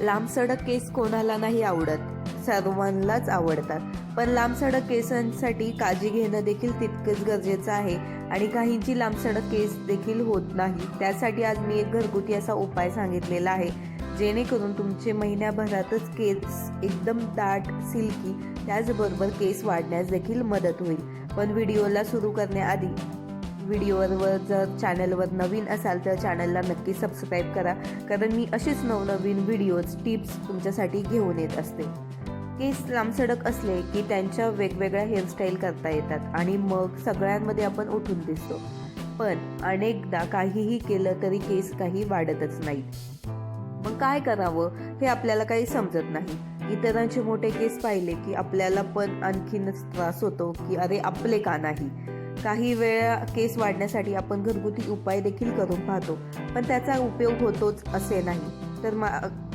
लांबसडक केस कोणाला नाही आवडत. सर्वांनाच आवडतात. पण लांबसडक केसांसाठी काळजी घेणं देखील तितकंच गरजेचं आहे आणि काहींची लांबसडक केस देखील होत नाही. त्यासाठी आज मी एक घरगुती असा उपाय सांगितलेला आहे. जेणेकरून तुमचे महिन्याभरातच केस एकदम दाट सिल्की त्याचबरोबर केस वाढण्यास देखील मदत होईल. पण व्हिडिओला सुरू करण्याआधी व्हिडिओवर जर चॅनलवर नवीन असाल तर चॅनलला नक्की सबस्क्राईब करा. कारण मी अशीच नवनवीन व्हिडिओज टिप्स तुमच्यासाठी घेऊन येत असते. केस लांबसडक असले की त्यांच्या वेगवेगळ्या हेअरस्टाईल करता येतात आणि मग सगळ्यांमध्ये आपण उठून दिसतो. पण अनेकदा काहीही केलं तरी केस काही वाढतच नाहीत मग काय करावं हे आपल्याला काही समजत नाही. इतरांचे मोठे केस पाहिले की आपल्याला पण आणखीनच त्रास होतो की अरे आपले का नाही? काही वेळा केस वाढण्यासाठी आपण घरगुती उपाय देखील करून पाहतो. पण त्याचा उपयोग होतोच असे नाही. तर मा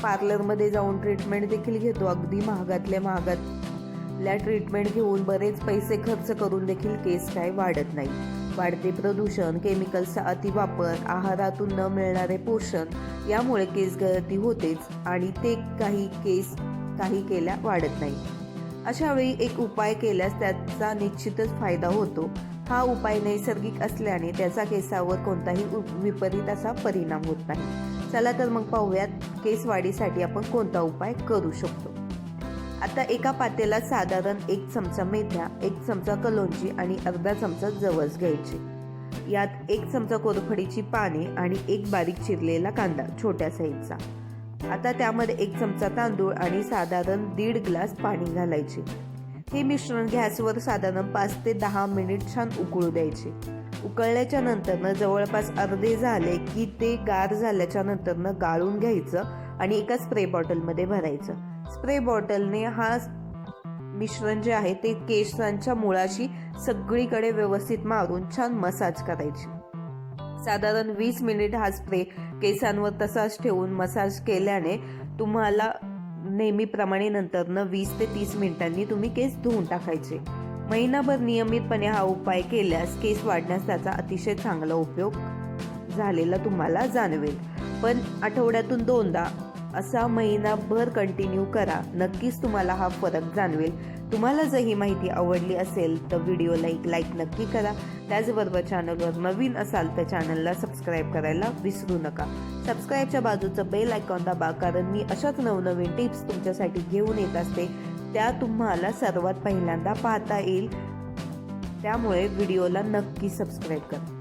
पार्लरमध्ये जाऊन ट्रीटमेंट देखील घेतो. अगदी महागातल्या महागातल्या ट्रीटमेंट घेऊन बरेच पैसे खर्च करून देखील केस काय वाढत नाही. वाढते प्रदूषण केमिकल्सचा अतिवापर आहारातून न मिळणारे पोषण यामुळे केस गळती होतेच आणि ते काही केस काही केल्या वाढत नाही. अशा वेळी एक उपाय केल्यास त्याचा निश्चितच फायदा होतो. हा उपाय नैसर्गिक असल्याने त्याचा केसावर कोणताही उ- विपरीत असा परिणाम होत नाही. चला तर मग पाहूयात केस वाढीसाठी आपण कोणता उपाय करू शकतो. आता एका पातेला साधारण एक चमचा मेथ्या एक चमचा कलोंजी आणि अर्धा चमचा जवस घ्यायचे. यात एक चमचा कोरफडीची पाने आणि एक बारीक चिरलेला कांदा छोट्या साईजचा आता त्यामध्ये एक चमचा तांदूळ आणि साधारण दीड ग्लास पाणी घालायचे. हे मिश्रण गॅसवर साधारण पाच ते दहा मिनिट छान उकळू द्यायचे. उकळल्याच्या नंतरनं जवळपास अर्धे झाले की ते गार झाल्याच्या नंतरनं गाळून घ्यायचं आणि एका स्प्रे बॉटलमध्ये भरायचं. स्प्रे बॉटलने हा मिश्रण जे आहे ते केसांच्या मुळाशी सगळीकडे व्यवस्थित मारून छान मसाज करायची. साधारण वीस मिनिट हा स्प्रे केसांवर तसाच ठेवून मसाज केल्याने तुम्हाला नेहमीप्रमाणे नंतरनं वीस ते तीस मिनिटांनी तुम्ही केस धुवून टाकायचे. महिनाभर नियमितपणे हा उपाय केल्यास केस वाढण्यास त्याचा अतिशय चांगला उपयोग झालेला तुम्हाला जाणवेल. पण आठवड्यातून दोनदा असा महिनाभर कंटिन्यू करा. नक्कीच तुम्हाला हा फरक जाणवेल. तुम्हाला जर ही माहिती आवडली असेल तर व्हिडिओला एक लाईक नक्की करा. त्याचबरोबर चॅनलवर नवीन असाल तर चॅनलला सबस्क्राईब करायला विसरू नका. सबस्क्राईबच्या बाजूचं बेल आयकॉन दाबा कारण मी अशाच नवनवीन टिप्स तुमच्यासाठी घेऊन येत असते. त्या तुम्हाला सर्वात पहिल्यांदा पाहता येईल. त्यामुळे व्हिडिओला नक्की सबस्क्राईब करा.